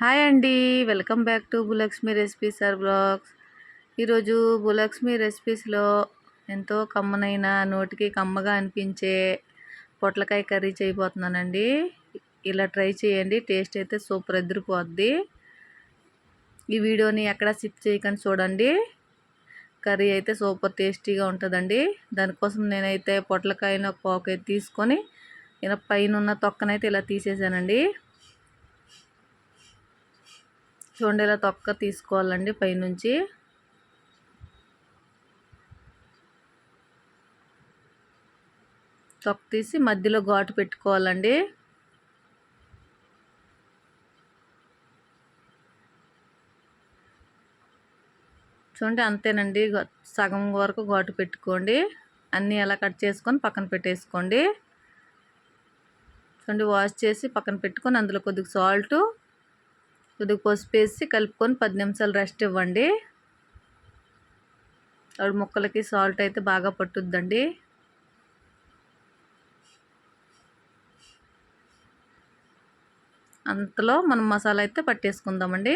Hi అండి. Welcome back to Bhulakshmi recipes or blogs. ఈరోజు భూలక్ష్మి రెసిపీస్లో ఎంతో కమ్మనైన నోటికి కమ్మగా అనిపించే పొట్లకాయ కర్రీ చేయబోతున్నానండి. ఇలా ట్రై చేయండి టేస్ట్ అయితే సూపర్ ఎదిరిపోద్ది. ఈ వీడియోని ఎక్కడ సిప్ చేయకుండా చూడండి. కర్రీ అయితే సూపర్ టేస్టీగా ఉంటుందండి. దానికోసం నేనైతే పొట్లకాయను ఒక పావు తీసుకొని ఇలా పైన ఉన్న తొక్కనైతే ఇలా తీసేసానండి. చూడండి ఇలా తొక్క తీసుకోవాలండి పైనుంచి. తొక్క తీసి మధ్యలో ఘాటు పెట్టుకోవాలండి. చూడండి అంతేనండి సగం వరకు ఘాటు పెట్టుకోండి. అన్నీ అలా కట్ చేసుకొని పక్కన పెట్టేసుకోండి. చూడండి వాష్ చేసి పక్కన పెట్టుకొని అందులో కొద్దిగా సాల్టు కొద్దిగా పసుపు వేసి కలుపుకొని పది నిమిషాలు రెస్ట్ ఇవ్వండి. అవి ముక్కలకి సాల్ట్ అయితే బాగా పట్టుద్దండి. అంతలో మనం మసాలా అయితే పట్టేసుకుందామండి.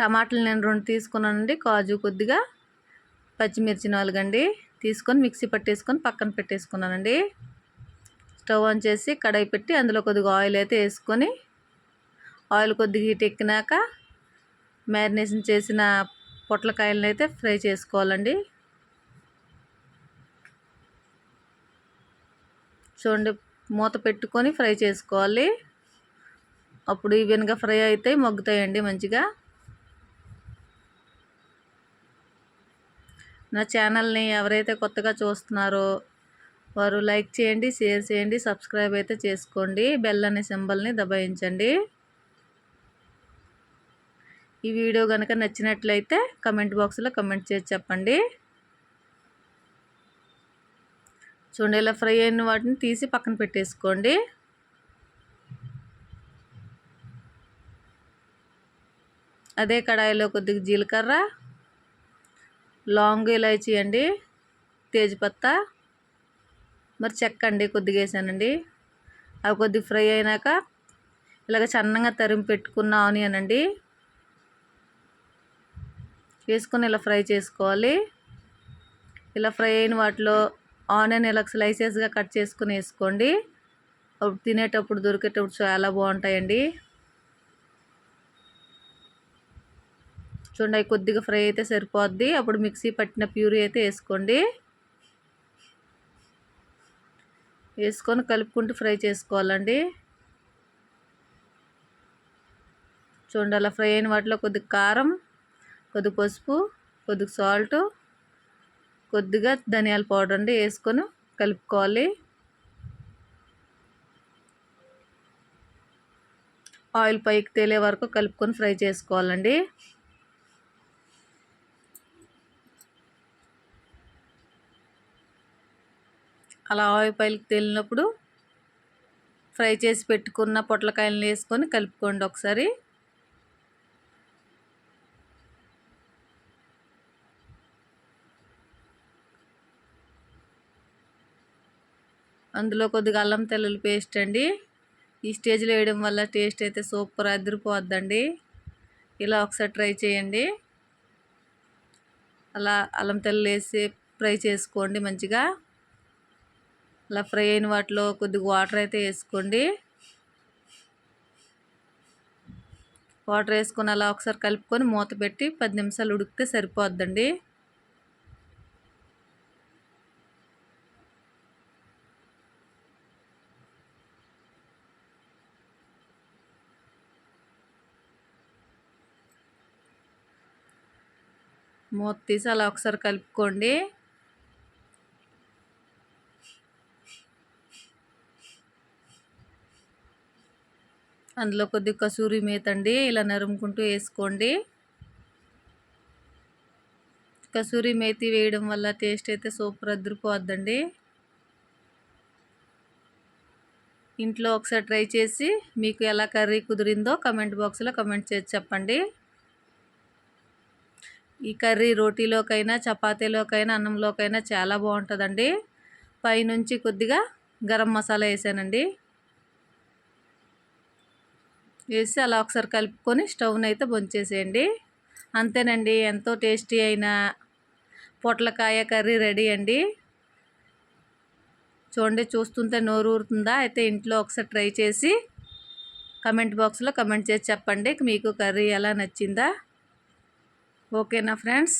టమాటాలు నేను రెండు తీసుకున్నానండి. కాజు కొద్దిగా పచ్చిమిర్చి నాలుగండి. తీసుకొని మిక్సీ పట్టేసుకొని పక్కన పెట్టేసుకున్నానండి. స్టవ్ ఆన్ చేసి కడాయి పెట్టి అందులో కొద్దిగా ఆయిల్ అయితే వేసుకొని ఆయిల్ కొద్దిగా హీట్ ఎక్కినాక మ్యారినేషన్ చేసిన పొట్లకాయలను అయితే ఫ్రై చేసుకోవాలండి. చూడండి మూత పెట్టుకొని ఫ్రై చేసుకోవాలి. అప్పుడు ఈవెన్గా ఫ్రై అయితే మగ్గుతాయండి మంచిగా. నా ఛానల్ని ఎవరైతే కొత్తగా చూస్తున్నారో వారు లైక్ చేయండి షేర్ చేయండి సబ్స్క్రైబ్ అయితే చేసుకోండి. బెల్ అనే సింబల్ని దబాయించండి. ఈ వీడియో కనుక నచ్చినట్లయితే కమెంట్ బాక్స్లో కమెంట్ చేసి చెప్పండి. చూడండి ఇలా ఫ్రై అయిన వాటిని తీసి పక్కన పెట్టేసుకోండి. అదే కడాయిలో కొద్దిగా జీలకర్ర లాంగ్ ఇలాచీ అండి తేజ్పత్తా మరి చెక్క అండి కొద్దిగా వేసానండి. అవి కొద్దిగా ఫ్రై అయినాక ఇలాగ సన్నగా తరిమి పెట్టుకున్న ఆనియన్ అండి. వేసుకొని ఇలా ఫ్రై చేసుకోవాలి. ఇలా ఫ్రై అయిన వాటిలో ఆనియన్ ఇలా స్లైసెస్గా కట్ చేసుకుని వేసుకోండి. అప్పుడు తినేటప్పుడు దొరికేటప్పుడు చాలా బాగుంటాయండి. చూడండి అవి కొద్దిగా ఫ్రై అయితే సరిపోద్ది. అప్పుడు మిక్సీ పట్టిన ప్యూరీ అయితే వేసుకోండి. వేసుకొని కలుపుకుంటూ ఫ్రై చేసుకోవాలండి. చూడండి అలా ఫ్రై అయిన వాటిలో కొద్దిగా కారం కొద్ది పసుపు కొద్ది సాల్ట్ కొద్దిగా ధనియాల పౌడర్ అండి వేసుకొని కలుపుకోవాలి. ఆయిల్ పైకి తేలే వరకు కలుపుకొని ఫ్రై చేసుకోవాలండి. అలా ఆయిల్ పైకి తేలినప్పుడు ఫ్రై చేసి పెట్టుకున్న పొట్లకాయలను వేసుకొని కలుపుకోండి ఒకసారి. అందులో కొద్దిగా అల్లం తెల్లలు పేస్ట్ అండి. ఈ స్టేజ్లో వేయడం వల్ల టేస్ట్ అయితే సూపర్ అదిరిపోద్దండి. ఇలా ఒకసారి ట్రై చేయండి. అలా అల్లం తెల్లలు వేసి ఫ్రై చేసుకోండి మంచిగా. అలా ఫ్రై అయిన వాటిలో కొద్దిగా వాటర్ అయితే వేసుకోండి. వాటర్ వేసుకొని అలా ఒకసారి కలుపుకొని మూత పెట్టి పది నిమిషాలు ఉడికితే సరిపోద్దండి. మూత తీసి అలా ఒకసారి కలుపుకోండి. అందులో కొద్దిగా కసూరి మేతండి ఇలా నరుముకుంటూ వేసుకోండి. కసూరి మేతి వేయడం వల్ల టేస్ట్ అయితే సూపర్ అదిరిపోద్దండి ఇంట్లో ఒకసారి ట్రై చేసి మీకు ఎలా కర్రీ కుదిరిందో కమెంట్ బాక్స్లో కమెంట్ చేసి చెప్పండి. ఈ కర్రీ రోటీలోకైనా చపాతీలోకైనా అన్నంలోకైనా చాలా బాగుంటుందండి. పైనుంచి కొద్దిగా గరం మసాలా వేసానండి. వేసి అలా ఒకసారి కలుపుకొని స్టవ్ని అయితే బొంచేసేయండి అంతేనండి ఎంతో టేస్టీ అయిన పొట్లకాయ కర్రీ రెడీ అండి. చూడండి చూస్తుంటే నోరు ఊరుతుందా అయితే ఇంట్లో ఒకసారి ట్రై చేసి కమెంట్ బాక్స్లో కమెంట్ చేసి చెప్పండి. మీకు కర్రీ ఎలా నచ్చిందా? ఓకేనా ఫ్రెండ్స్?